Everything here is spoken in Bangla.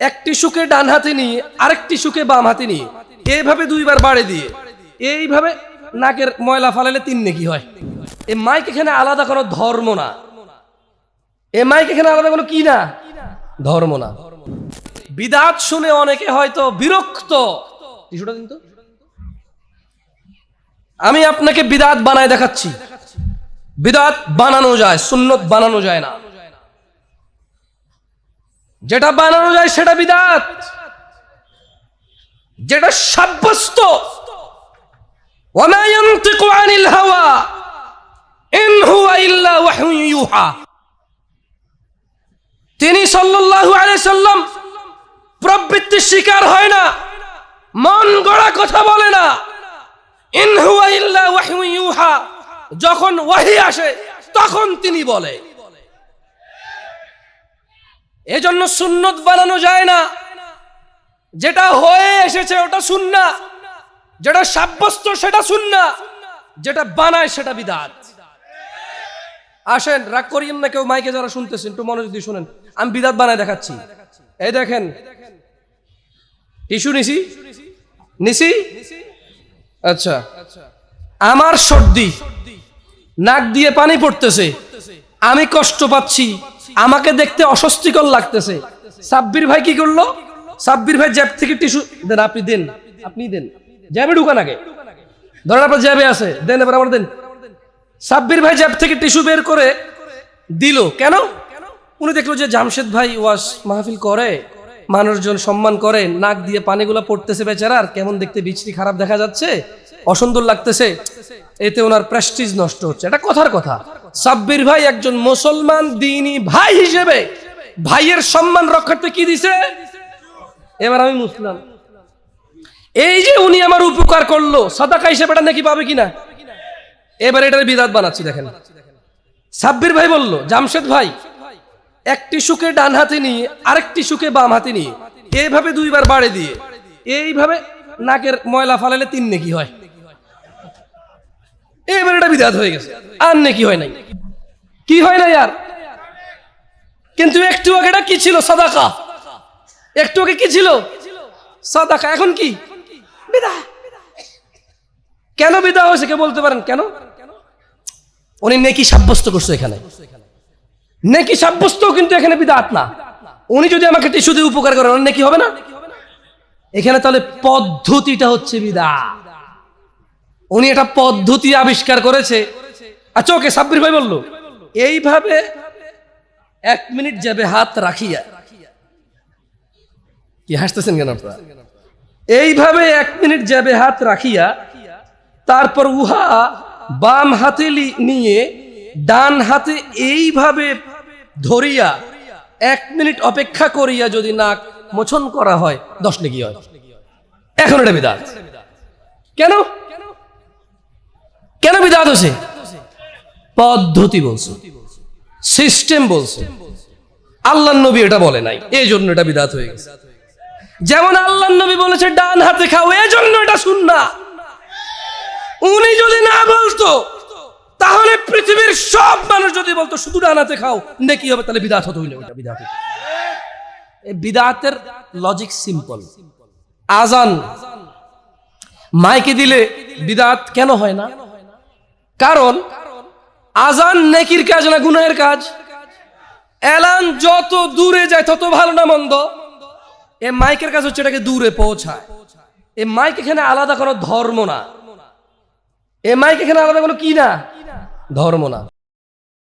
একটি সুখে ডান হাতে নিয়ে, আরেকটি সুখে বাম হাতে নিয়ে। এইভাবে দুইবার বাড়ে দিয়ে। এইভাবে নাকের ময়লা ফালালে তিন নেকি হয়। এই মাইক এখানে আলাদা কোনো ধর্ম না। এ মাইক এখানে আলাদা কোনো কি না? ধর্ম না। বিদাত শুনে অনেকে হয়তো বিরক্ত। টিস্যুটা দিন তো। আমি আপনাকে বিদাত বানায় দেখাচ্ছি। বিদাত বানানো যায়, সুন্নত বানানো যায় না। যেটা বানানো যায় সেটা বিদাত। যেটা সাব্যস্ত। তিনি সাল্লাম প্রবৃত্তি প্রবৃত্তির শিকার হয় না, মন গড়া কথা বলে না। ইনহুয়া ইল্লা যখন ওয়াহি আসে, তখন তিনি বলে। এজন্য সুন্নত বানানো যায় না। যেটা হয়ে এসেছে ওটা সুন্না। যেটা সাব্যস্ত সেটা সুন্না। যেটা বানায় সেটা বিদাত। আসেন, রাগ করিয়েন না কেউ, মাইকে যারা শুনতেছেন, একটু মনোযোগ দিয়ে শুনেন। আমি বিদাত বানায় দেখাচ্ছি। এই দেখেন। টিস্যু নিছি? নিছি? আচ্ছা। আমার সর্দি। নাক দিয়ে পানি পড়তেছে। আমি কষ্ট পাচ্ছি। আমাকে দেখতে অস্বস্তিকর লাগতেছে। সাব্বির ভাই কি করল? সাব্বির ভাই জ্যাব থেকে টিস্যু দেন, আপনি দেন আপনি দেন। জ্যাবে ঢুকান আগে। ধরেন আপনার জ্যাবে আছে, দেন, এবার আমার দেন। সাব্বির ভাই জ্যাব থেকে টিস্যু বের করে দিল। কেন? উনি দেখল যে জামশেদ ভাই ওয়াস মাহফিল করে, মানুষজন সম্মান করে, নাক দিয়ে পানিগুলো পড়তেছে বেচারার কেমন দেখতে বিচরি খারাপ দেখা যাচ্ছে, অসুন্দর লাগতেছে, এতে ওনার প্রেস্টিজ নষ্ট হচ্ছে। এটা কথার কথা। সাব্বির ভাই একজন মুসলমান দিনী ভাই হিসেবে ভাইয়ের সম্মান রক্ষার্থে কি দিছে? এবার আমি মুসলাম। এই যে উনি আমার উপকার করল, সাদাকা হিসেবে এটা নাকি পাবে কিনা? এবার এটার বিদাত বানাচ্ছি, দেখেন। সাব্বির ভাই বলল, জামশেদ ভাই, একটি সুখে ডান হাতে নিয়ে, আরেকটি সুখে বাম হাতে নিয়ে এইভাবে দুইবার বাড়ে দিয়ে, এইভাবে নাকের ময়লা ফালালে তিন নাকি হয়। এটা বিদাত হয়ে গেছে। আর নেকি হয় নাই। কি হয় না আর? কিন্তু একটু আগে কি ছিল? সাদাকা। একটু আগে কি ছিল? সাদাকা। এখন কি? বিদা কেন বিদা হয়েছে কে বলতে পারেন? কেন? উনি নেকি সাব্যস্ত করছে এখানে। নেকি সাব্যস্ত কিন্তু এখানে বিদাত না। উনি যদি আমাকে টিস্যু দিয়ে উপকার করেন নেকি হবে না? এখানে তাহলে পদ্ধতিটা হচ্ছে বিদা উনি একটা পদ্ধতি আবিষ্কার করেছে। আচ্ছা ওকে সাব্বির ভাই বলল, এইভাবে এক মিনিট যাবে হাত রাখিয়া। কি হাসতেছেন কেন আপনারা? এইভাবে এক মিনিট যাবে হাত রাখিয়া, তারপর উহা বাম হাতে নিয়ে ডান হাতে এইভাবে ধরিয়া এক মিনিট অপেক্ষা করিয়া যদি নাক মোচন করা হয়, দশ নেকি হয়। এখন এটা বিদাত। কেন? কেন বিদাত হচ্ছে পদ্ধতি বলছে সিস্টেম বলছে। আল্লাহ নবী এটা বলে নাই, এই জন্য এটা বিদাত হয়ে গেছে। যেমন আল্লাহ নবী বলেছে, ডান হাতে খাও, এই জন্য এটা শুননা উনি যদি না বলতো, তাহলে পৃথিবীর সব মানুষ যদি বলতো, শুধু ডান হাতে খাও, নেকি হবে, তাহলে বিদাত হতো না বিদাত বিদাতের লজিক সিম্পল আজান, মাইকে দিলে বিদাত কেন হয় না? কারণ আজান নেকির কাজ না গুনাহের কাজ? এলান যত দূরে যায়, তত ভালো না মন্দ? এ মাইকের কাজ হচ্ছে এটাকে দূরে পৌঁছায়। এ মাইক এখানে আলাদা কোনো ধর্ম না। এ মাইক এখানে আলাদা কোনো কি না? ধর্ম না।